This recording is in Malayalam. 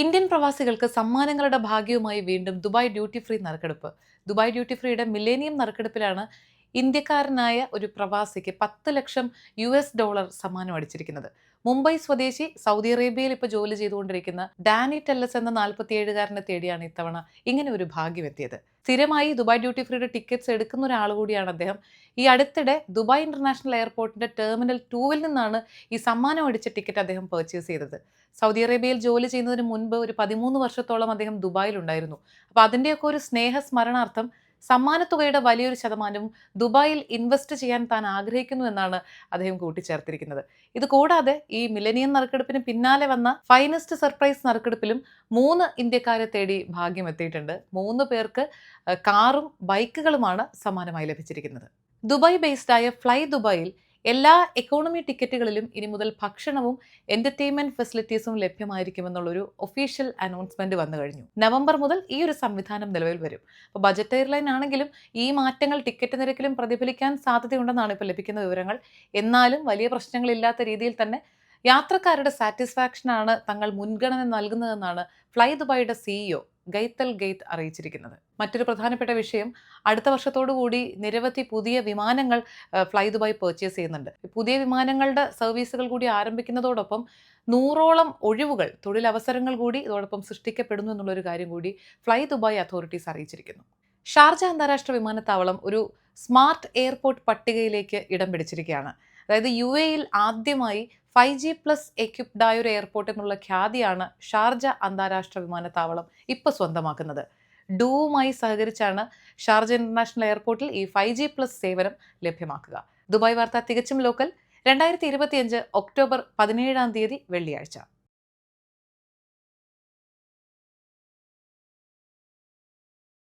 ഇന്ത്യൻ പ്രവാസികൾക്ക് സമ്മാനങ്ങളുടെ ഭാഗ്യവുമായി വീണ്ടും ദുബായ് ഡ്യൂട്ടി ഫ്രീ നറുക്കെടുപ്പ്. ദുബായ് ഡ്യൂട്ടി ഫ്രീയുടെ മില്ലേനിയം നറുക്കെടുപ്പിലാണ് ഇന്ത്യക്കാരനായ ഒരു പ്രവാസിക്ക് പത്ത് ലക്ഷം യു എസ് ഡോളർ സമ്മാനം അടിച്ചിരിക്കുന്നത്. മുംബൈ സ്വദേശി സൗദി അറേബ്യയിൽ ഇപ്പോൾ ജോലി ചെയ്തുകൊണ്ടിരിക്കുന്ന ഡാനി ടെല്ലസ് എന്ന നാൽപ്പത്തിയേഴുകാരനെ തേടിയാണ് ഇത്തവണ ഇങ്ങനെ ഒരു ഭാഗ്യം എത്തിയത്. സ്ഥിരമായി ദുബായ് ഡ്യൂട്ടി ഫ്രീയുടെ ടിക്കറ്റ്സ് എടുക്കുന്ന ഒരാൾ കൂടിയാണ് അദ്ദേഹം. ഈ അടുത്തിടെ ദുബായ് ഇന്റർനാഷണൽ എയർപോർട്ടിന്റെ ടെർമിനൽ ടൂവിൽ നിന്നാണ് ഈ സമ്മാനം അടിച്ച ടിക്കറ്റ് അദ്ദേഹം പർച്ചേസ് ചെയ്തത്. സൗദി അറേബ്യയിൽ ജോലി ചെയ്യുന്നതിന് മുൻപ് ഒരു പതിമൂന്ന് വർഷത്തോളം അദ്ദേഹം ദുബായിലുണ്ടായിരുന്നു അപ്പോൾ അതിന്റെയൊക്കെ ഒരു സ്നേഹസ്മരണാർത്ഥം സമ്മാനത്തുകയുടെ വലിയൊരു ശതമാനവും ദുബായിൽ ഇൻവെസ്റ്റ് ചെയ്യാൻ താൻ ആഗ്രഹിക്കുന്നു എന്നാണ് അദ്ദേഹം കൂട്ടിച്ചേർത്തിരിക്കുന്നത്. ഇത് കൂടാതെ ഈ മിലനിയം നറുക്കെടുപ്പിന് പിന്നാലെ വന്ന ഫൈനസ്റ്റ് സർപ്രൈസ് നറുക്കെടുപ്പിലും മൂന്ന് ഇന്ത്യക്കാരെ തേടി ഭാഗ്യം എത്തിയിട്ടുണ്ട്. മൂന്ന് പേർക്ക് കാറും ബൈക്കുകളുമാണ് സമ്മാനമായി ലഭിച്ചിരിക്കുന്നത്. ദുബായ് ബേസ്ഡായ ഫ്ലൈ ദുബായിൽ എല്ലാ എക്കോണമി ടിക്കറ്റുകളിലും ഇനി മുതൽ ഭക്ഷണവും എന്റർടൈൻമെന്റ് ഫെസിലിറ്റീസും ലഭ്യമായിരിക്കുമെന്നുള്ളൊരു ഒഫീഷ്യൽ അനൗൺസ്മെന്റ് വന്നു കഴിഞ്ഞു. നവംബർ മുതൽ ഈ ഒരു സംവിധാനം നിലവിൽ വരും. അപ്പോൾ ബജറ്റ് എയർലൈൻ ആണെങ്കിലും ഈ മാറ്റങ്ങൾ ടിക്കറ്റ് നിരക്കിലും പ്രതിഫലിക്കാൻ സാധ്യതയുണ്ടെന്നാണ് ഇപ്പോൾ ലഭിക്കുന്ന വിവരങ്ങൾ. എന്നാലും വലിയ പ്രശ്നങ്ങളില്ലാത്ത രീതിയിൽ തന്നെ യാത്രക്കാരുടെ സാറ്റിസ്ഫാക്ഷനാണ് തങ്ങൾ മുൻഗണന നൽകുന്നതെന്നാണ് ഫ്ലൈ ദുബായിയുടെ സിഇഒ ഗൈത്തൽ ഗെയ്ത്ത് അറിയിച്ചിരിക്കുന്നത്. മറ്റൊരു പ്രധാനപ്പെട്ട വിഷയം അടുത്ത വർഷത്തോടുകൂടി നിരവധി പുതിയ വിമാനങ്ങൾ ഫ്ലൈ ദുബായ് പർച്ചേസ് ചെയ്യുന്നുണ്ട്. പുതിയ വിമാനങ്ങളുടെ സർവീസുകൾ കൂടി ആരംഭിക്കുന്നതോടൊപ്പം നൂറോളം ഒഴിവുകൾ തൊഴിലവസരങ്ങൾ കൂടി ഇതോടൊപ്പം സൃഷ്ടിക്കപ്പെടുന്നു എന്നുള്ളൊരു കാര്യം കൂടി ഫ്ലൈ ദുബായ് അതോറിറ്റീസ് അറിയിച്ചിരിക്കുന്നു. ഷാർജ അന്താരാഷ്ട്ര വിമാനത്താവളം ഒരു സ്മാർട്ട് എയർപോർട്ട് പട്ടികയിലേക്ക് ഇടം പിടിച്ചിരിക്കുകയാണ്. അതായത് യു എയിൽ ആദ്യമായി ഫൈവ് ജി പ്ലസ് എക്യുപ്ഡായ ഒരു എയർപോർട്ട് എന്നുള്ള ഖ്യാതിയാണ് ഷാർജ അന്താരാഷ്ട്ര വിമാനത്താവളം ഇപ്പോൾ സ്വന്തമാക്കുന്നത്. ഡൂവുമായി സഹകരിച്ചാണ് ഷാർജ ഇന്റർനാഷണൽ എയർപോർട്ടിൽ ഈ ഫൈവ് ജി പ്ലസ് സേവനം ലഭ്യമാക്കുക. ദുബായ് വാർത്ത തികച്ചും ലോക്കൽ രണ്ടായിരത്തി ഇരുപത്തിയഞ്ച് ഒക്ടോബർ പതിനേഴാം തീയതി വെള്ളിയാഴ്ച.